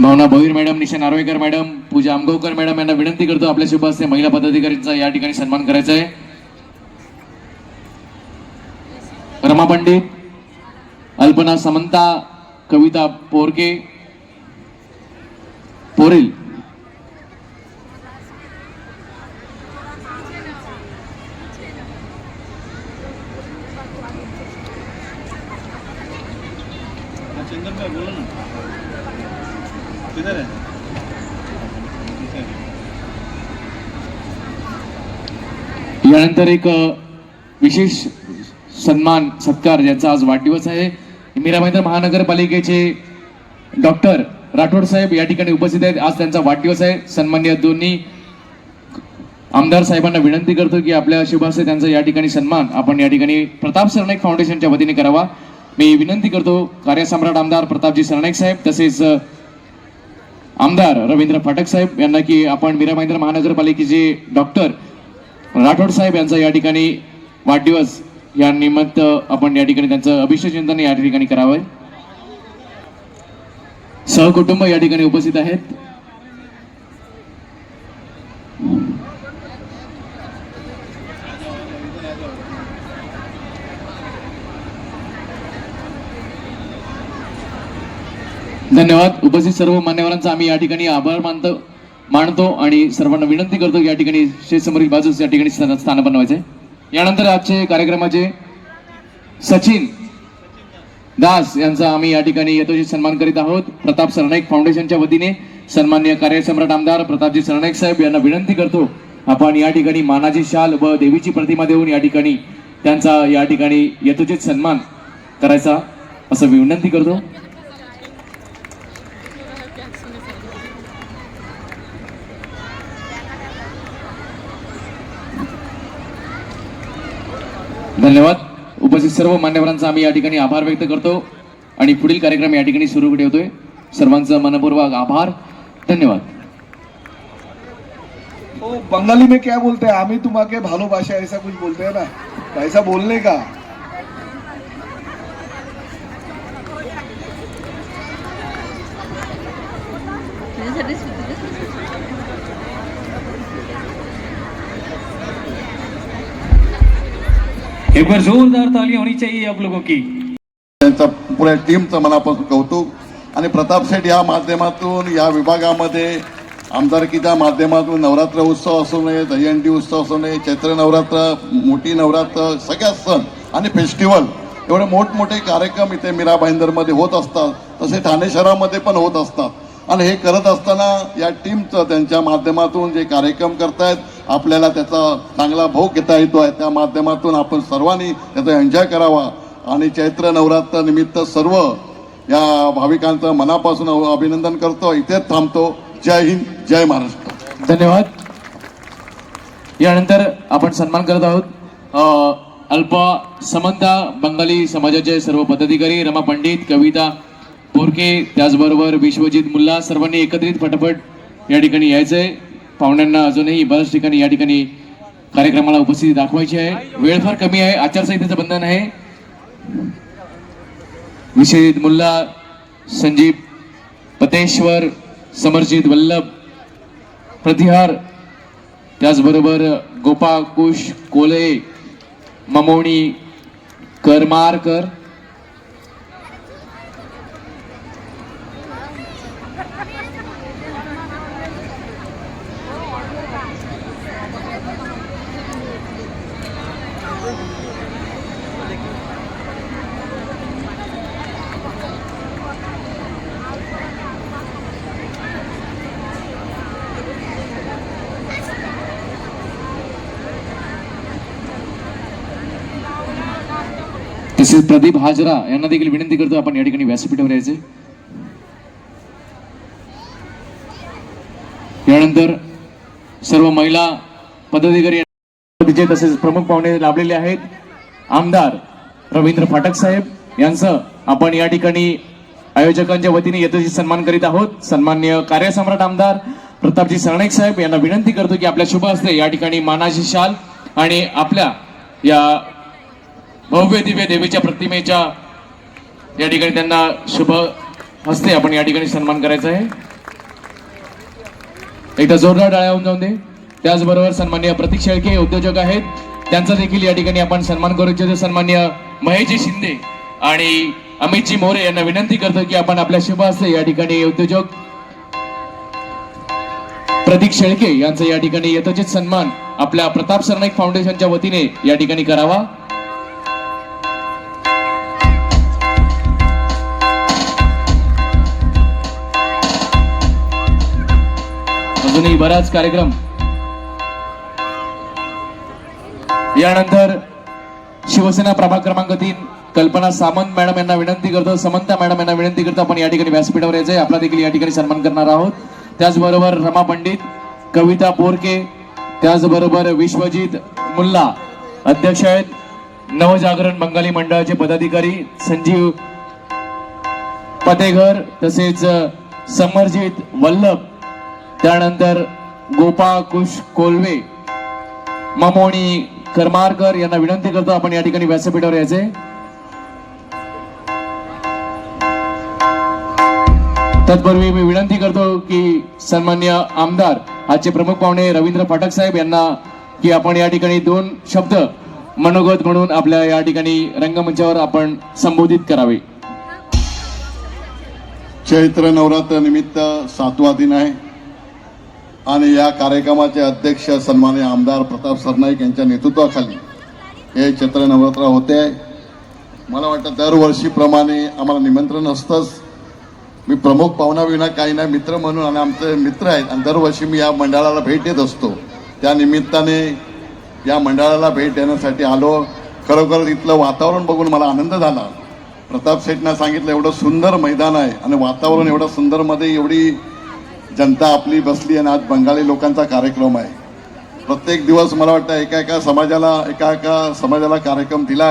Bhavana Bhavir madam Nisha Narvekar madam Pooja Amgaonkar madam यांना विनंती करतो आपल्या शुभ महिला पदाधिकाऱ्यांचा या ठिकाणी सन्मान करायचा आहे. रमा पंडित अल्पना समंता कविता पोरके पोरील किधर है? यानंतर एक विशेष सन्मान सत्कार ज्याचा आज वाढदिवस आहे. मीरा महानगरपालिकेचे डॉक्टर राठोड साहेब या ठिकाणी उपस्थित आहेत. आज त्यांचा वाढदिवस आहे. सन्मान्य दोन्ही आमदार साहेबांना विनंती करतो की आपल्या शुभास्ते त्यांचा या ठिकाणी सन्मान आपण या ठिकाणी प्रताप सरनाईक फाउंडेशनच्या वतीने करावा. मी विनंती करतो कार्यसम्राट आमदार प्रतापजी सरनाईक साहेब तसेच आमदार रवींद्र फाटक साहेब यांना की आपण मीरा महानगरपालिकेचे डॉक्टर राठोड साहेब यांचा या ठिकाणी वाढदिवस या निमित्त आपण या ठिकाणी त्यांचं अभिषेकचिंतन या ठिकाणी करावं. सहकुटुंब या ठिकाणी उपस्थित आहेत. धन्यवाद. उपस्थित सर्व मान्यवरांचा आम्ही या ठिकाणी आभार मानतो मानतो आणि सर्वांना विनंती करतो या ठिकाणी शेतसमोरील बाजूस या ठिकाणी स्थान स्थान बनवायचे. यानंतर आजचे कार्यक्रमाचे सचिन दास यांचा आम्ही या ठिकाणी यथोचित सन्मान करीत आहोत. प्रताप सरनाईक फाउंडेशनच्या वतीने सन्मान्य कार्यसम्राट आमदार प्रतापजी सरनाईक साहेब यांना विनंती करतो आपण या ठिकाणी मानाची शाल व देवीची प्रतिमा देऊन या ठिकाणी त्यांचा या ठिकाणी यथोचित सन्मान करायचा असं विनंती करतो. धन्यवाद. उपस्थित सर्व मान्यवरांचा आम्ही या ठिकाणी आभार व्यक्त करतो आणि पुढील कार्यक्रम या ठिकाणी सुरू ठेवतोय. सर्वांचा मनपूर्वक आभार. धन्यवाद. ओ बंगाली में क्या बोलते? हैं आम्ही तुम्हाके भाषा ऐसा कुछ बोलते हैं ना? ऐसा बोलने का? एक बार जोरदार ताली होनी चाहिए आप लोगों की। त्यांचा पुऱ्या टीमचं मनापासून कौतुक. आणि प्रताप शेठ या माध्यमातून या विभागामध्ये आमदारकीच्या माध्यमातून नवरात्र उत्सव असू नये दहीहंडी उत्सव असू नये चैत्र नवरात्र मोठी नवरात्र सगळ्या सण आणि फेस्टिवल एवढे मोठमोठे कार्यक्रम इथे मीरा भाईंदरमध्ये होत असतात. तसे ठाणे शहरामध्ये पण होत असतात. आणि हे करत असताना या टीमचं त्यांच्या माध्यमातून जे कार्यक्रम करतायत आपल्याला त्याचा चांगला भोग घेता येतो आहे. त्या माध्यमातून आपण सर्वांनी त्याचा एन्जॉय करावा. आणि चैत्र नवरात्र निमित्त सर्व या भाविकांचं मनापासून अभिनंदन करतो. इथेच थांबतो. जय हिंद जय महाराष्ट्र. धन्यवाद. यानंतर आपण सन्मान करत आहोत. अल्पा समंता बंगाली समाजाचे सर्व पदाधिकारी रमा पंडित कविता पोरके त्याचबरोबर विश्वजित मुल्ला सर्वांनी एकत्रित फटाफट या ठिकाणी यायचंय. पाहुण्यांना अजूनही बऱ्याच ठिकाणी या ठिकाणी कार्यक्रमाला उपस्थिती दाखवायची आहे. वेळ फार कमी आहे. आचारसंहितेचं बंधन आहे. विश्वजित मुल्ला संजीव पतेश्वर समरजित वल्लभ प्रतिहार त्याचबरोबर गोपाकुश कोले ममोणी करमारकर तसेच प्रदीप हाजरा यांना देखील विनंती करतो आपण या ठिकाणी व्यासपीठावर यायचे. यानंतर सर्व महिला पदाधिकारी तिचे तसेच प्रमुख पाहुणे लाभलेले आहेत. आमदार रवींद्र फाटक साहेब यांचं आपण या ठिकाणी आयोजकांच्या वतीने यथोचित सन्मान करीत आहोत. सन्मान्य कार्यसम्राट आमदार प्रतापजी सरनाईक साहेब यांना विनंती करतो की आपल्या शुभ हस्ते या ठिकाणी मानाची शाल आणि आपल्या या भव्य दिव्य देवीच्या प्रतिमेच्या या ठिकाणी त्यांना शुभ हस्ते आपण या ठिकाणी सन्मान करायचा आहे. एकदा जोरदार डाळ्या होऊन जाऊन दे. त्याचबरोबर सन्मान्य प्रतीक शेळके उद्योजक आहेत. त्यांचा देखील या ठिकाणी आपण सन्मान करू इच्छितो. सन्मान्य महेशजी शिंदे आणि अमितजी मोरे यांना विनंती करतो की आपण आपल्या शुभ हस्ते या ठिकाणी उद्योजक प्रतीक शेळके यांचा या ठिकाणी यथोचित सन्मान आपल्या प्रताप सरनाईक फाउंडेशनच्या वतीने या ठिकाणी करावा. अजूनही बराच कार्यक्रम. यानंतर शिवसेना प्रभाग क्रमांक तीन कल्पना सामंत मॅडम यांना विनंती करतो. समंता मॅडम यांना विनंती करतो आपण या ठिकाणी व्यासपीठावर यायचंय. आपला देखील या ठिकाणी सन्मान करणार आहोत. त्याचबरोबर रमा पंडित कविता बोरके त्याचबरोबर विश्वजित मुल्ला अध्यक्ष आहेत नवजागरण बंगाली मंडळाचे पदाधिकारी संजीव पतेघर तसेच समरजित वल्लभ त्यानंतर गोपाळ कुश कोल्वे ममोणी करमारकर यांना विनंती करतो आपण या ठिकाणी व्यासपीठावर यायचे. तत्पूर्वी मी विनंती करतो की सन्मान्य आमदार आजचे प्रमुख पाहुणे रवींद्र फाटक साहेब यांना की आपण या ठिकाणी दोन शब्द मनोगत म्हणून आपल्या या ठिकाणी रंगमंचावर आपण संबोधित करावे. चैत्र नवरात्र निमित्त सातवा दिन आहे. आणि या कार्यक्रमाचे अध्यक्ष सन्मान्य आमदार प्रताप सरनाईक यांच्या नेतृत्वाखाली हे चैत्र नवरात्र होते. आहे मला वाटतं दरवर्षीप्रमाणे आम्हाला निमंत्रण असतंच. मी प्रमुख पाहुणाविना काही नाही मित्र म्हणून आणि आमचे मित्र आहेत. आणि दरवर्षी मी या मंडळाला भेट देत असतो. त्या निमित्ताने या मंडळाला भेट देण्यासाठी आलो. खरोखर इथलं वातावरण बघून मला आनंद झाला. प्रताप शेठना सांगितलं एवढं सुंदर मैदान आहे आणि वातावरण एवढं सुंदरमध्ये एवढी जनता आपली बसली आणि आज बंगाली लोकांचा कार्यक्रम आहे. प्रत्येक दिवस मला वाटतं एका एका समाजाला एका एका समाजाला कार्यक्रम दिला